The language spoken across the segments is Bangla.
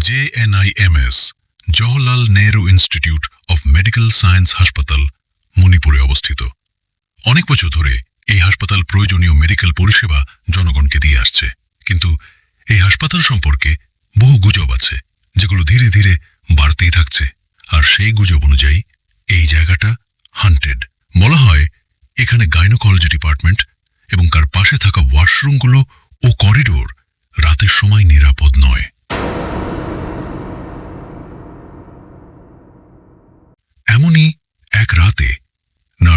J N I M S Jawaharlal Nehru institute of medical science হাসপাতাল, মণিপুরে অবস্থিত। অনেক বছর ধরে এই হাসপাতাল প্রয়োজনীয় মেডিকেল পরিষেবা জনগণকে দিয়ে আসছে। কিন্তু এই হাসপাতাল সম্পর্কে বহু গুজব আছে, যেগুলো ধীরে ধীরে বাড়তেই থাকছে। আর সেই গুজব অনুযায়ী এই জায়গাটা হান্টেড। বলা হয়, এখানে গাইনোকোলজি ডিপার্টমেন্ট এবং তার পাশে থাকা ওয়াশরুমগুলো ও করিডোর রাতের সময় নিরাপদ নয়।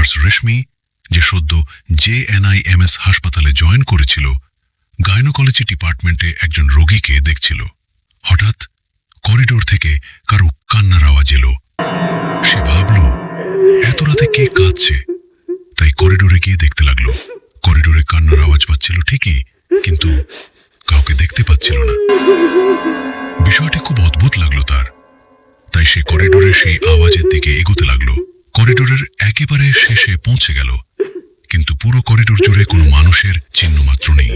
নার্স রেশমি, যে সদ্য জেএনআইএমএস হাসপাতালে জয়েন করেছিল, গাইনোকোলজি ডিপার্টমেন্টে একজন রোগীকে দেখছিল। হঠাৎ করিডোর থেকে কারও কান্নার আওয়াজ এলো। সে ভাবল, এত রাতে কে কাঁদছে? তাই করিডোরে গিয়ে দেখতে লাগল, করিডোরে কান্নার আওয়াজ পাচ্ছিল ঠিকই, কিন্তু কাউকে দেখতে পাচ্ছিল না। বিষয়টি খুব অদ্ভুত লাগল তার। তাই সে করিডোরে সেই আওয়াজের দিকে এগোতে লাগল। করিডোরের একেবারে শেষে পৌঁছে গেল। কিন্তু পুরো করিডোর জুড়ে কোনো মানুষের চিহ্ন মাত্র নেই।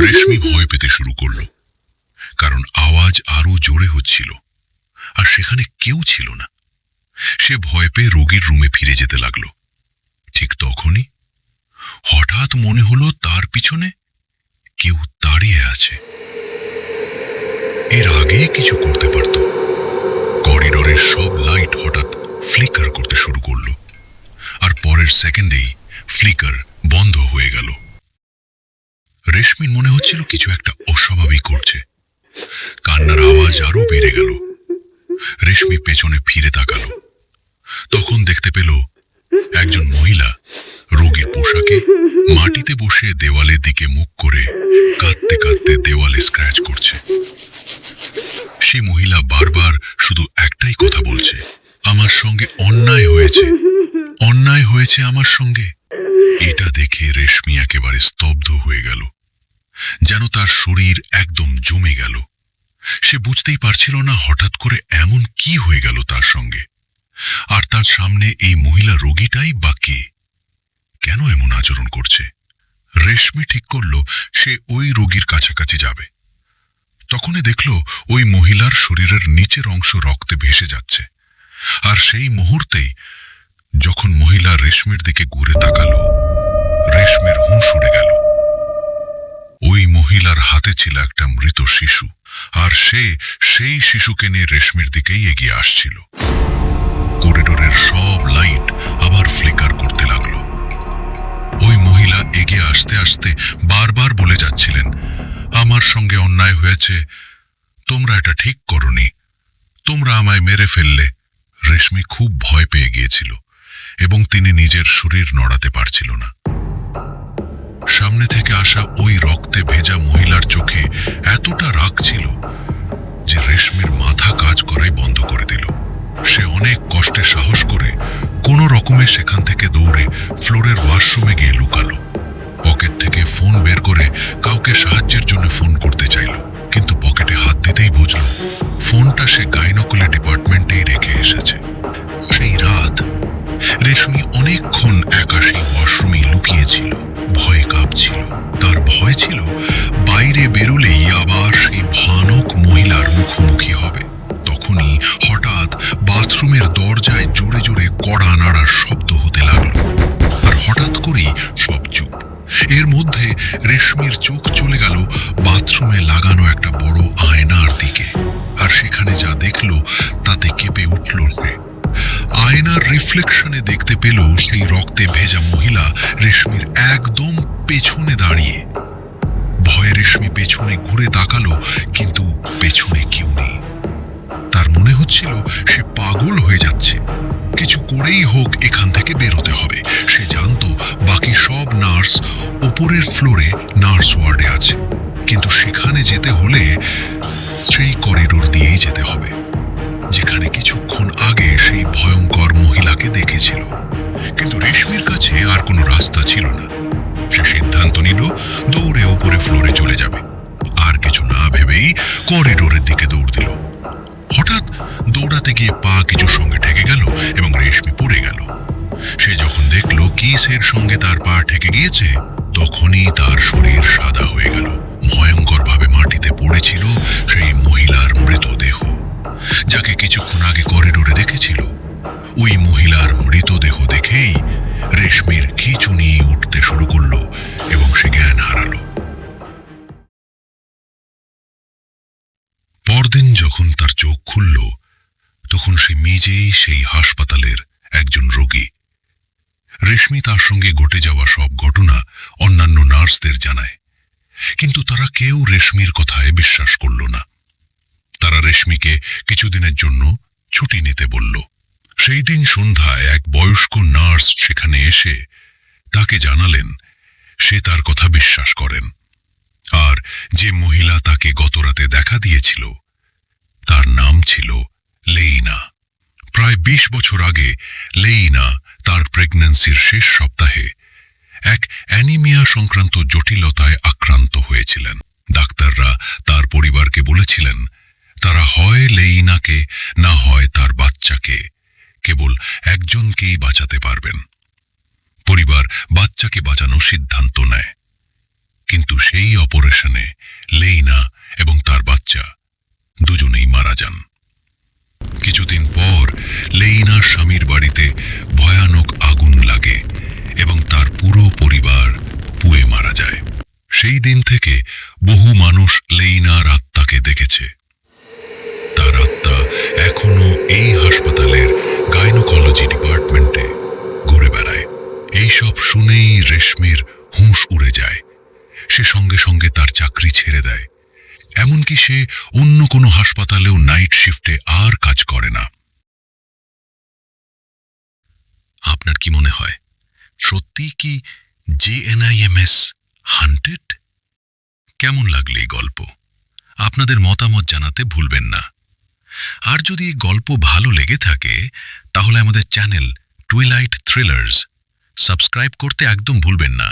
রেশমি ভয় পেতে শুরু করল। কারণ আওয়াজ আরও জোরে হচ্ছিল। আর সেখানে কেউ ছিল না। সে ভয় পেয়ে রোগীর রুমে ফিরে যেতে লাগল। ঠিক তখনই হঠাৎ মনে হলো তার পিছনে কেউ দাঁড়িয়ে আছে। এর আগে কিছু করতে পারত। করিডোরের সব লাইট হঠাৎ ফ্লিকার করতে শুরু করল। পরের সেকেন্ডেই ফ্লিকার বন্ধ হয়ে গেল। রেশমির মনে হচ্ছিল কিছু একটা অস্বাভাবিক করছে। কান্নার আওয়াজ আরও বেড়ে গেল। রেশমি পেছনে ফিরে তাকালো। তখন দেখতে পেল একজন মহিলা রোগীর পোশাকে মাটিতে বসে দেওয়ালের দিকে মুখ করে কাঁদতে কাঁদতে দেওয়ালে স্ক্র্যাচ করছে। সেই মহিলা বারবার শুধু একটাই কথা বলছে। আমার সঙ্গে অন্যায় হয়েছে। অন্যায় হয়েছে আমার সঙ্গে। এটা দেখে রেশমি একেবারে স্তব্ধ হয়ে গেল। যেন তার শরীর একদম জমে গেল। সে বুঝতেই পারছিল না হঠাৎ করে এমন কি হয়ে গেল তার সঙ্গে। আর তার সামনে এই মহিলা রোগীটাই বা কে? কেন এমন আচরণ করছে? রেশমি ঠিক করল, সে ওই রোগীর কাছাকাছি যাবে। তখনই দেখল, ওই মহিলার শরীরের নিচের অংশ রক্তে ভেসে যাচ্ছে। আর সেই মুহূর্তেই যখন মহিলা রেশমির দিকে ঘুরে তাকালো, রেশমির হুঁশ উড়ে গেল। ওই মহিলার হাতে ছিল একটা মৃত শিশু, আর সে সেই শিশুকে নিয়ে রেশমের দিকেই এগিয়ে আসছিল। করিডোরের সব লাইট আবার ফ্লিকার করতে লাগল। ওই মহিলা এগিয়ে আসতে আসতে বারবার বলে যাচ্ছিলেন, আমার সঙ্গে অন্যায় হয়েছে, তোমরা এটা ঠিক করনি। তোমরা আমায় মেরে ফেললে রেশমি খুব ভয় পেয়ে গিয়েছিল এবং তিনি নিজের শরীর নড়াতে পারছিল না। সামনে থেকে আসা ওই রক্তে ভেজা মহিলার চোখে এতটা রাগ ছিল যে রেশমির মাথা কাজ করাই বন্ধ করে দিল। সে অনেক কষ্টে সাহস করে কোনো রকমে সেখান থেকে দৌড়ে ফ্লোরের ওয়াশরুমে গিয়ে লুকালো। পকেট থেকে ফোন বের করে কাউকে সাহায্যের জন্য ফোন করতে চাইল, কিন্তু পকেটে হাত দিতেই বুঝল ফোনটা সে গাইনোকুলি ডিপার্টমেন্টেই রেখে এসেছে। সেই রাত, রেশমি অনেকক্ষণ একা সেই ওয়াশরুমেই লুকিয়েছিল। ভয়ে কাঁপছিল। তার ভয় ছিল, বাইরে বেরোলেই আবার সেই ভয়ানক মহিলার মুখোমুখি হবে। তখনই হঠাৎ বাথরুমের দরজায় জোরে জোরে কড়া নাড়ার শব্দ হতে লাগল। আর হঠাৎ করেই সব চুপ। এর মধ্যে রেশমির চোখ চলে গেল বাথরুমে লাগানো একটা বড় আয়নার দিকে। আয়নার রিফ্লেকশনে দেখতে পেল সেই রক্তে ভেজা মহিলা রেশমির একদম পেছনে দাঁড়িয়ে। ভয়ে রেশমি পেছনে ঘুরে তাকালো, কিন্তু পেছনে কেউ নেই। তার মনে হচ্ছিল সে পাগল হয়ে যাচ্ছে। কিছু করেই হোক এখান থেকে বেরোতে হবে। সে জানতো বাকি সব নার্স ওপরের ফ্লোরে নার্স ওয়ার্ডে আছে। কিন্তু সেখানে যেতে হলে সেই করিডোর দিয়েই যেতে হবে। যেখানে কিছুক্ষণ ভয়ঙ্কর মহিলাকে দেখেছিল। কিন্তু রেশমির কাছে আর কোনো রাস্তা ছিল না। সে সিদ্ধান্ত নিল, দৌড়ে উপরে ফ্লোরে চলে যাবে। আর কিছু না ভেবেই করিডোরের দিকে দৌড় দিল। হঠাৎ দৌড়াতে গিয়ে পা কিছুর সঙ্গে ঠেকে গেল এবং রেশমি পড়ে গেল। সে যখন দেখল কিসের সঙ্গে তার পা ঠেকে গিয়েছে, তখনই তার শরীর সাদা হয়ে গেল। ভয়ঙ্করভাবে মাটিতে পড়েছিল সেই মহিলার মৃতদেহ। যাকে কিছুক্ষণ আগে করিডোরে দেখেছিল ওই মহিলার মৃতদেহ দেখেই রেশমির খিচুনি উঠতে শুরু করল এবং সে জ্ঞান হারাল। পরদিন যখন তার চোখ খুলল, তখন সে নিজেই সেই হাসপাতালের একজন রোগী। রেশমি তার সঙ্গে ঘটে যাওয়া সব ঘটনা অন্যান্য নার্সদের জানায়, কিন্তু তারা কেউ রেশমির কথায় বিশ্বাস করল না। তারা রেশমিকে কিছুদিনের জন্য ছুটি নিতে বলল। সেই দিন সন্ধ্যায় এক বয়স্ক নার্স সেখানে এসে তাকে জানালেন, সে তার কথা বিশ্বাস করেন। আর যে মহিলা তাকে গতরাতে দেখা দিয়েছিল, তার নাম ছিল লেইনা। প্রায় ২০ বছর আগে লেইনা তার প্রেগন্যান্সির শেষ সপ্তাহে এক অ্যানিমিয়া সংক্রান্ত জটিলতায় আক্রান্ত হয়েছিলেন। ডাক্তাররা তার পরিবারকে বলেছিলেন, তারা হয় লেইনাকে না হয় তার বাচ্চাকে কেবল একজনকেই বাঁচাতে পারবেন। পরিবার বাচ্চাকে বাঁচানোর সিদ্ধান্ত নেয়। কিন্তু সেই অপারেশনে লেইনা এবং তার বাচ্চা দুজনেই মারা যান। কিছুদিন পর লেইনার স্বামীর বাড়িতে ভয়ানক আগুন লাগে এবং তার পুরো পরিবার পুয়ে মারা যায়। সেই দিন থেকে বহু মানুষ লেইনার আত্মাকে চাকরি ছেড়ে দেয়। এমনকি সে অন্য কোনো হাসপাতালেও নাইট শিফটে আর কাজ করে না। আপনার কি মনে হয়, সত্যি কি জে জেএনআইএমএস হান্টেড কেমন লাগলে এই গল্প? আপনাদের মতামত জানাতে ভুলবেন না। আর যদি এই গল্প ভালো লেগে থাকে, তাহলে আমাদের চ্যানেল টুইলাইট থ্রিলার্স সাবস্ক্রাইব করতে একদম ভুলবেন না।